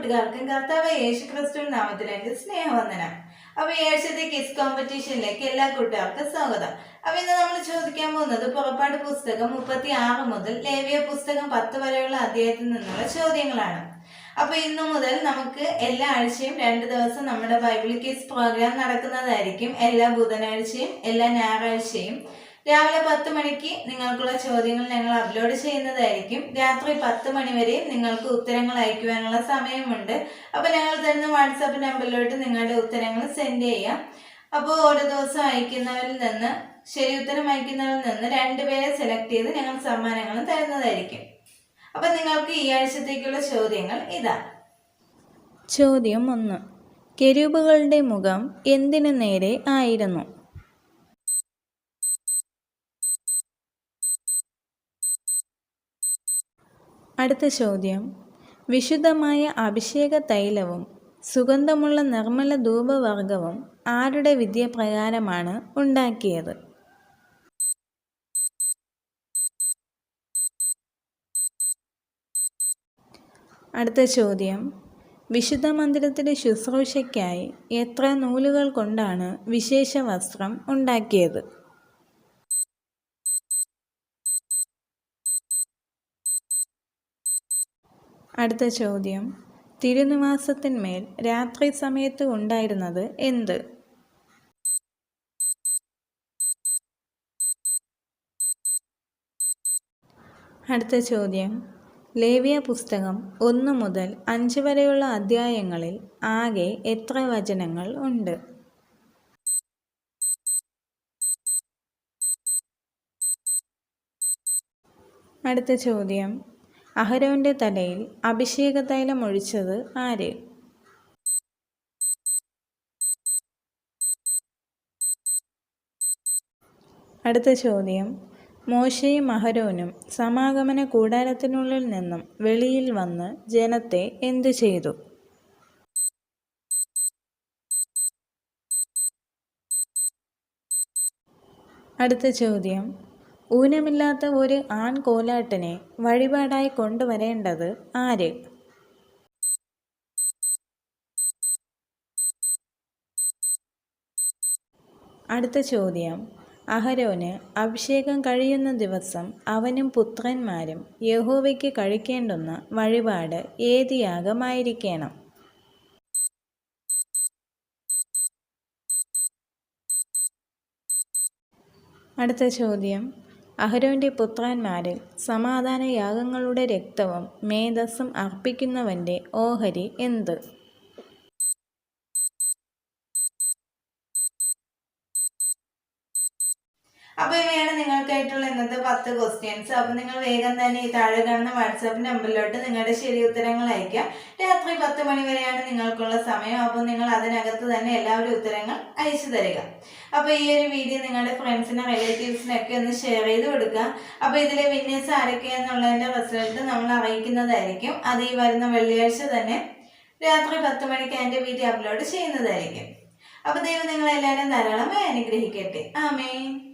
കൂട്ടുകാർക്കും കർത്താവ് യേശു ക്രിസ്തു നാമത്തിൽ എന്റെ സ്നേഹവന്ദനം. അപ്പൊ ഈ ആഴ്ചത്തെ കിസ് കോമ്പറ്റീഷനിലേക്ക് എല്ലാ കൂട്ടുകാർക്കും സ്വാഗതം. അപ്പൊ ഇന്ന് നമ്മൾ ചോദിക്കാൻ പോകുന്നത് പുറപ്പാട് പുസ്തകം മുപ്പത്തി ആറ് മുതൽ ലേവിയ പുസ്തകം പത്ത് വരെയുള്ള അധ്യായത്തിൽ നിന്നുള്ള ചോദ്യങ്ങളാണ്. അപ്പൊ ഇന്നു മുതൽ നമുക്ക് എല്ലാ ആഴ്ചയും രണ്ട് ദിവസം നമ്മുടെ ബൈബിൾ കിസ് പ്രോഗ്രാം നടക്കുന്നതായിരിക്കും എല്ലാ ബുധനാഴ്ചയും എല്ലാ ഞായറാഴ്ചയും. രാവിലെ പത്ത് മണിക്ക് നിങ്ങൾക്കുള്ള ചോദ്യങ്ങൾ ഞങ്ങൾ അപ്ലോഡ് ചെയ്യുന്നതായിരിക്കും. രാത്രി പത്ത് മണി വരെയും നിങ്ങൾക്ക് ഉത്തരങ്ങൾ അയക്കുവാനുള്ള സമയമുണ്ട്. അപ്പോൾ ഞങ്ങൾ തരുന്ന വാട്സാപ്പ് നമ്പറിലോട്ട് നിങ്ങളുടെ ഉത്തരങ്ങൾ സെൻഡ് ചെയ്യാം. അപ്പോൾ ഓരോ ദിവസം അയക്കുന്നവരിൽ നിന്ന് ശരി ഉത്തരം അയക്കുന്നവരിൽ നിന്ന് രണ്ടുപേരെ സെലക്ട് ചെയ്ത് ഞങ്ങൾ സമ്മാനങ്ങൾ തരുന്നതായിരിക്കും. അപ്പം നിങ്ങൾക്ക് ഈ ആഴ്ചത്തേക്കുള്ള ചോദ്യങ്ങൾ ഇതാ. ചോദ്യം ഒന്ന്. കെരൂബുകളുടെ മുഖം എന്തിനു നേരെ ആയിരുന്നു? അടുത്ത ചോദ്യം. വിശുദ്ധമായ അഭിഷേക തൈലവും സുഗന്ധമുള്ള നിർമ്മല ധൂപവർഗവും ആരുടെ വിദ്യപ്രകാരമാണ് ഉണ്ടാക്കിയത്? അടുത്ത ചോദ്യം. വിശുദ്ധ മന്ദിരത്തിലെ ശുശ്രൂഷയ്ക്കായി എത്ര നൂലുകൾ കൊണ്ടാണ് വിശേഷ വസ്ത്രം ഉണ്ടാക്കിയത്? അടുത്ത ചോദ്യം. തിരുനിവാസത്തിന്മേൽ രാത്രി സമയത്ത് ഉണ്ടായിരുന്നത് എന്ത്? അടുത്ത ചോദ്യം. ലേവിയ പുസ്തകം ഒന്ന് മുതൽ അഞ്ച് വരെയുള്ള അധ്യായങ്ങളിൽ ആകെ എത്ര വചനങ്ങൾ ഉണ്ട്? അടുത്ത ചോദ്യം. അഹരോന്റെ തലയിൽ അഭിഷേക തൈലം ഒഴിച്ചത് ആര്? അടുത്ത ചോദ്യം. മോശയും അഹരോനും സമാഗമന കൂടാരത്തിനുള്ളിൽ നിന്നും വെളിയിൽ വന്ന് ജനത്തെ എന്തു ചെയ്തു? അടുത്ത ചോദ്യം. ഊനമില്ലാത്ത ഒരു ആൺ കോലാട്ടിനെ വഴിപാടായി കൊണ്ടുവരേണ്ടത് ആര്? അടുത്ത ചോദ്യം. അഹരോന് അഭിഷേകം കഴിയുന്ന ദിവസം അവനും പുത്രന്മാരും യഹോവയ്ക്ക് കഴിക്കേണ്ടുന്ന വഴിപാട് ഏത് യാഗമായിരിക്കണം അടുത്ത ചോദ്യം. അഹരോന്റെ പുത്രന്മാരിൽ സമാധാന യാഗങ്ങളുടെ രക്തവും മേധസ്സും അർപ്പിക്കുന്നവന്റെ ഓഹരി എന്ത്? അപ്പൊ ഇവയാണ് നിങ്ങൾക്കായിട്ടുള്ള ഇന്നത്തെ പത്ത് ക്വസ്റ്റ്യൻസ് അപ്പൊ നിങ്ങൾ വേഗം തന്നെ ഈ താഴെ കാണുന്ന വാട്സാപ്പ് നമ്പറിലോട്ട് നിങ്ങളുടെ ശരി ഉത്തരങ്ങൾ അയക്കാം രാത്രി പത്ത് മണി വരെയാണ് നിങ്ങൾക്കുള്ള സമയം. അപ്പോൾ നിങ്ങൾ അതിനകത്ത് തന്നെ എല്ലാവരും ഉത്തരങ്ങൾ അയച്ചു തരിക. അപ്പൊ ഈ ഒരു വീഡിയോ നിങ്ങളുടെ ഫ്രണ്ട്സിനും റിലേറ്റീവ്സിനൊക്കെ ഒന്ന് ഷെയർ ചെയ്ത് കൊടുക്കുക. അപ്പൊ ഇതിലെ വിന്നേഴ്സ് ആരൊക്കെയാന്നുള്ളതിന്റെ റിസൾട്ട് നമ്മൾ അറിയിക്കുന്നതായിരിക്കും. അത് ഈ വരുന്ന വെള്ളിയാഴ്ച തന്നെ രാത്രി പത്ത് മണിക്ക് അതിന്റെ വീഡിയോ അപ്ലോഡ് ചെയ്യുന്നതായിരിക്കും. അപ്പൊ ദൈവം നിങ്ങളെല്ലാവരും ധാരാളമായി അനുഗ്രഹിക്കട്ടെ. ആമേൻ.